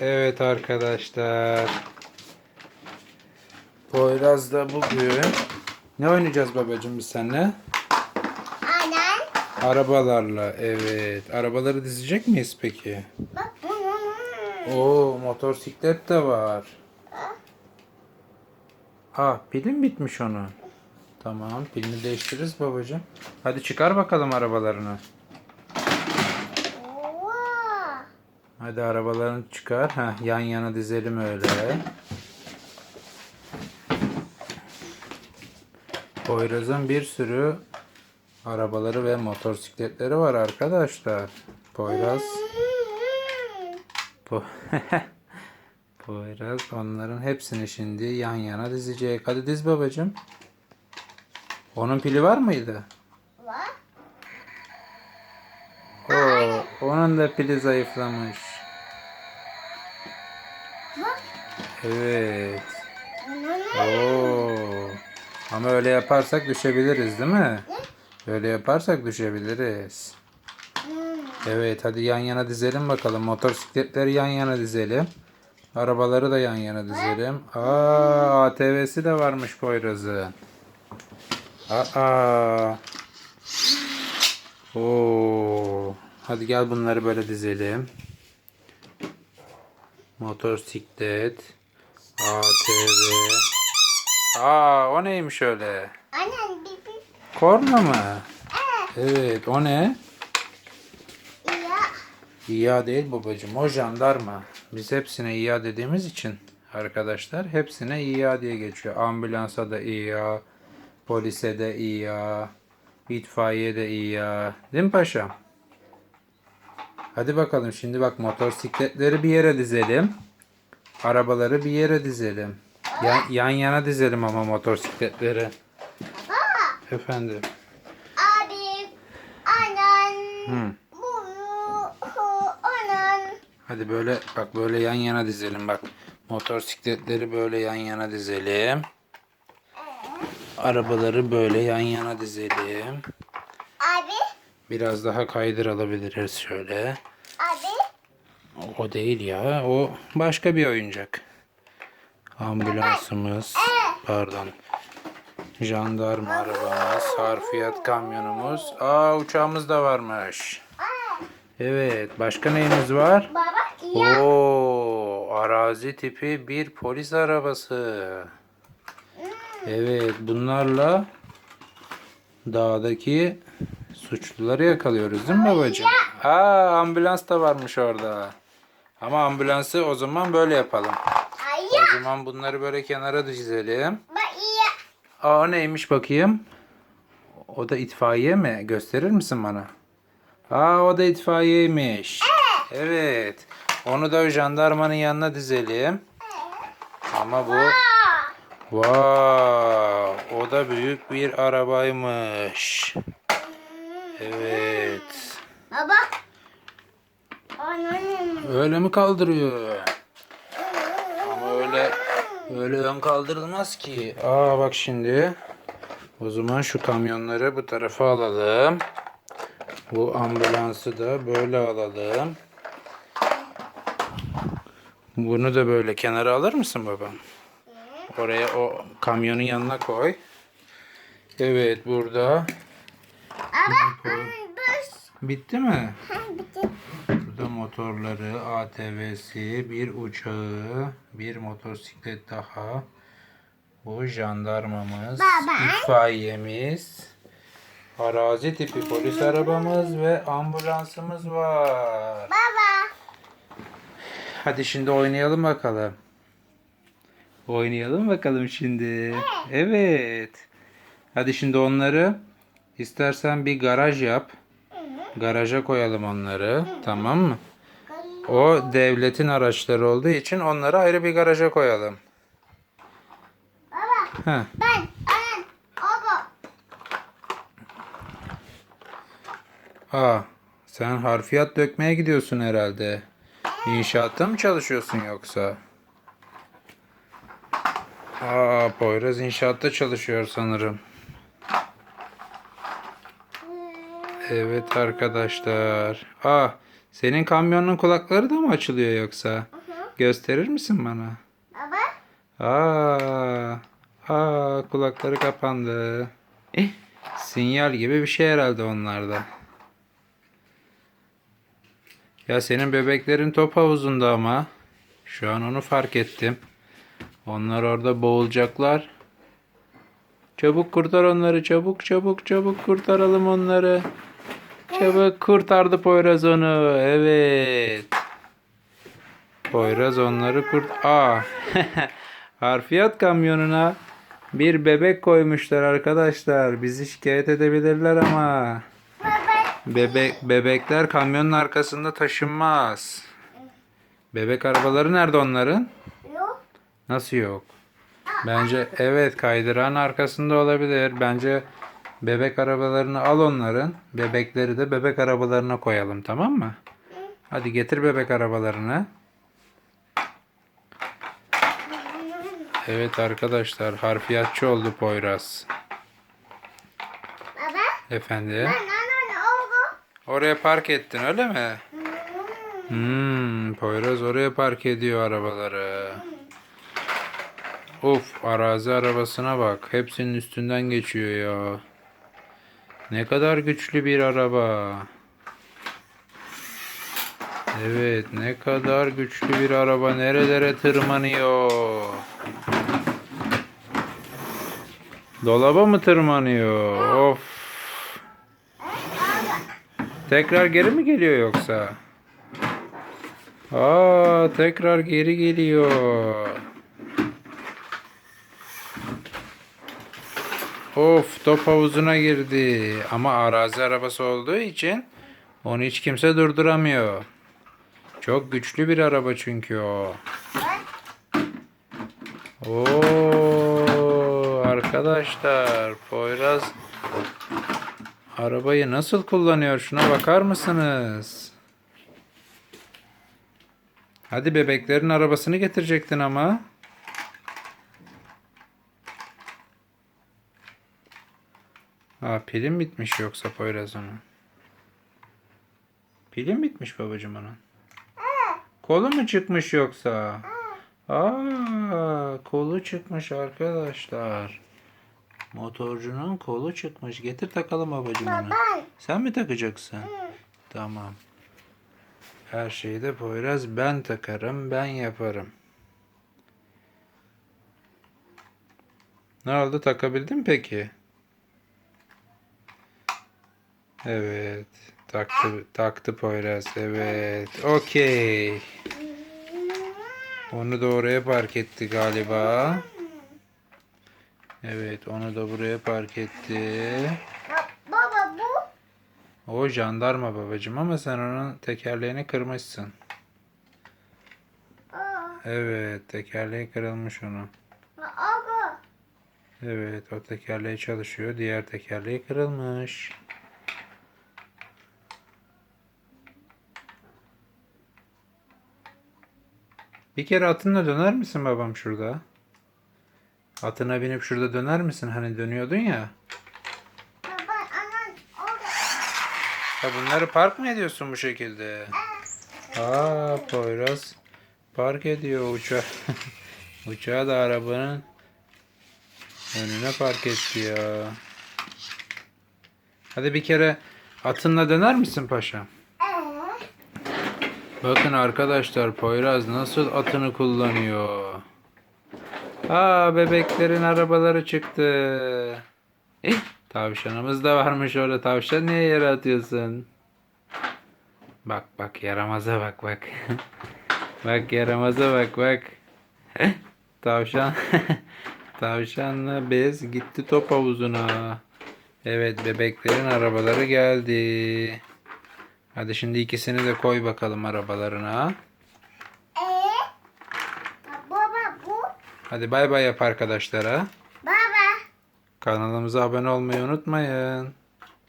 Evet arkadaşlar. Poyraz da bugün ne oynayacağız babacığım biz seninle? Anan. Arabalarla. Evet. Arabaları dizecek miyiz peki? Bak bunu. Oo motosiklet de var. Ah pilin bitmiş onun. Tamam pilini değiştiririz babacığım. Hadi çıkar bakalım arabalarını. Hadi arabalarını çıkar. Heh, yan yana dizelim öyle. Poyraz'ın bir sürü arabaları ve motosikletleri var arkadaşlar. Poyraz Po Poyraz onların hepsini şimdi yan yana dizecek. Hadi diz babacığım. Onun pili var mıydı? Var. Oo, onun da pili zayıflamış. Evet. Oo. Ama öyle yaparsak düşebiliriz değil mi? Böyle yaparsak düşebiliriz. Evet hadi yan yana dizelim bakalım. Motosikletleri yan yana dizelim. Arabaları da yan yana dizelim. Aa ATV'si de varmış Poyraz'ın. Aa. Oo. Hadi gel bunları böyle dizelim. Motosiklet. ATV. Aa o neymiş öyle? Anan bir bir. Korna mı? Evet o ne? Ya. İya değil babacığım o jandarma. Biz hepsine İya dediğimiz için arkadaşlar hepsine İya diye geçiyor. Ambulansa da İya, polise de İya, itfaiye de İya. Değil mi paşam? Hadi bakalım şimdi bak motosikletleri bir yere dizelim. Arabaları bir yere dizelim. Yan, yan yana dizelim ama motosikletleri. Efendim. Abi. Anan. Bunu. Anan. Hadi böyle bak böyle yan yana dizelim bak. Motosikletleri böyle yan yana dizelim. Arabaları böyle yan yana dizelim. Abi. Biraz daha kaydır alabiliriz şöyle. O değil ya. O başka bir oyuncak. Ambulansımız. Pardon. Jandarma arabamız. Harfiyat kamyonumuz. Aa uçağımız da varmış. Evet. Başka neyimiz var? Oo, arazi tipi bir polis arabası. Evet, bunlarla dağdaki suçluları yakalıyoruz değil mi babacığım? Aa, ambulans da varmış orada. Ama ambulansı o zaman böyle yapalım. Ay O ya. zaman bunları böyle kenara dizelim. Aa, o neymiş bakayım? O da itfaiye mi? Gösterir misin bana? Aa, o da itfaiyeymiş. Evet. Onu da jandarmanın yanına dizelim. Ama bu... Wow, o da büyük bir arabaymış. Evet. Baba. Ananım. Öyle mi kaldırıyor? Ama öyle öyle ön kaldırılmaz ki. Aa bak şimdi. O zaman şu kamyonları bu tarafa alalım. Bu ambulansı da böyle alalım. Bunu da böyle kenara alır mısın babam? Oraya o kamyonun yanına koy. Evet burada. Baba. Bitti mi? Bitti. Burada motorları, ATV'si, bir uçağı, bir motosiklet daha. Bu jandarmamız, Baba. itfaiyemiz, arazi tipi polis arabamız ve ambulansımız var. Baba. Hadi şimdi oynayalım bakalım. Oynayalım bakalım şimdi. Evet. Hadi şimdi onları istersen bir garaj yap. Garaja koyalım onları. Tamam mı? O devletin araçları olduğu için onları ayrı bir garaja koyalım. Baba. Heh. Ben. Anan. Baba. Aa, sen harfiyat dökmeye gidiyorsun herhalde. İnşaatta mı çalışıyorsun yoksa? Aa, Poyraz inşaatta çalışıyor sanırım. Evet arkadaşlar. Aa, senin kamyonun kulakları da mı açılıyor yoksa? Gösterir misin bana? Baba. Aa, aa kulakları kapandı. Eh, sinyal gibi bir şey herhalde onlarda. Ya senin bebeklerin top havuzunda ama. Şu an onu fark ettim. Onlar orada boğulacaklar. Çabuk kurtar onları. Çabuk çabuk çabuk kurtaralım onları. Çabuk kurtardı Poyraz onu. Evet. Poyraz onları kurt... Aa. Harfiyat kamyonuna bir bebek koymuşlar arkadaşlar. Bizi şikayet edebilirler ama. Bebek bebekler kamyonun arkasında taşınmaz. Bebek arabaları nerede onların? Yok. Nasıl yok? Bence evet kaydıran arkasında olabilir. Bence bebek arabalarını al onların. Bebekleri de bebek arabalarına koyalım tamam mı? Hadi getir bebek arabalarını. Evet arkadaşlar harfiyatçı oldu Poyraz. Baba. Efendim? Ben anne oldu. Oraya park ettin öyle mi? Hmm, Poyraz oraya park ediyor arabaları. Of arazi arabasına bak. Hepsinin üstünden geçiyor ya. Ne kadar güçlü bir araba. Evet ne kadar güçlü bir araba. Nerelere tırmanıyor. Dolaba mı tırmanıyor? Of. Tekrar geri mi geliyor yoksa? Aa, tekrar geri geliyor. Of, top havuzuna girdi. Ama arazi arabası olduğu için onu hiç kimse durduramıyor. Çok güçlü bir araba çünkü o. Oo, arkadaşlar, Poyraz Arabayı nasıl kullanıyor? Şuna bakar mısınız? Hadi bebeklerin arabasını getirecektin ama. Ha pilin bitmiş yoksa Poyraz onun. Pilin bitmiş babacığım onun. Kolu mu çıkmış yoksa? Aa, kolu çıkmış arkadaşlar. Motorcunun kolu çıkmış. Getir takalım babacığım onu. Sen mi takacaksın? Tamam. Her şeyi de Poyraz ben takarım, ben yaparım. Ne oldu takabildin peki? Evet. Taktı, taktı Poyraz. Evet. Okey. Onu da oraya park etti galiba. Evet, onu da buraya park etti. Ba- Baba bu. O jandarma babacığım ama sen onun tekerleğini kırmışsın. Aa. Evet, tekerleği kırılmış onun. Evet, o tekerleği çalışıyor. Diğer tekerleği kırılmış. Bir kere atınla döner misin babam şurada? Atına binip şurada döner misin? Hani dönüyordun ya. Baba anan oldu. Ha bunları park mı ediyorsun bu şekilde? Aa Poyraz park ediyor uçağı. Uçağı da arabanın önüne park etti ya. Hadi bir kere atınla döner misin paşam? Bakın arkadaşlar Poyraz nasıl atını kullanıyor. Aa bebeklerin arabaları çıktı. Eh, tavşanımız da varmış orada. Tavşan niye yere atıyorsun? Bak bak yaramaza bak bak. bak yaramaza bak bak. Eh, Tavşan. Tavşanla bez gitti top havuzuna. Evet bebeklerin arabaları geldi. Hadi şimdi ikisini de koy bakalım arabalarına. Ee. Baba bu. Hadi bay bay yap arkadaşlara. Baba. Kanalımıza abone olmayı unutmayın.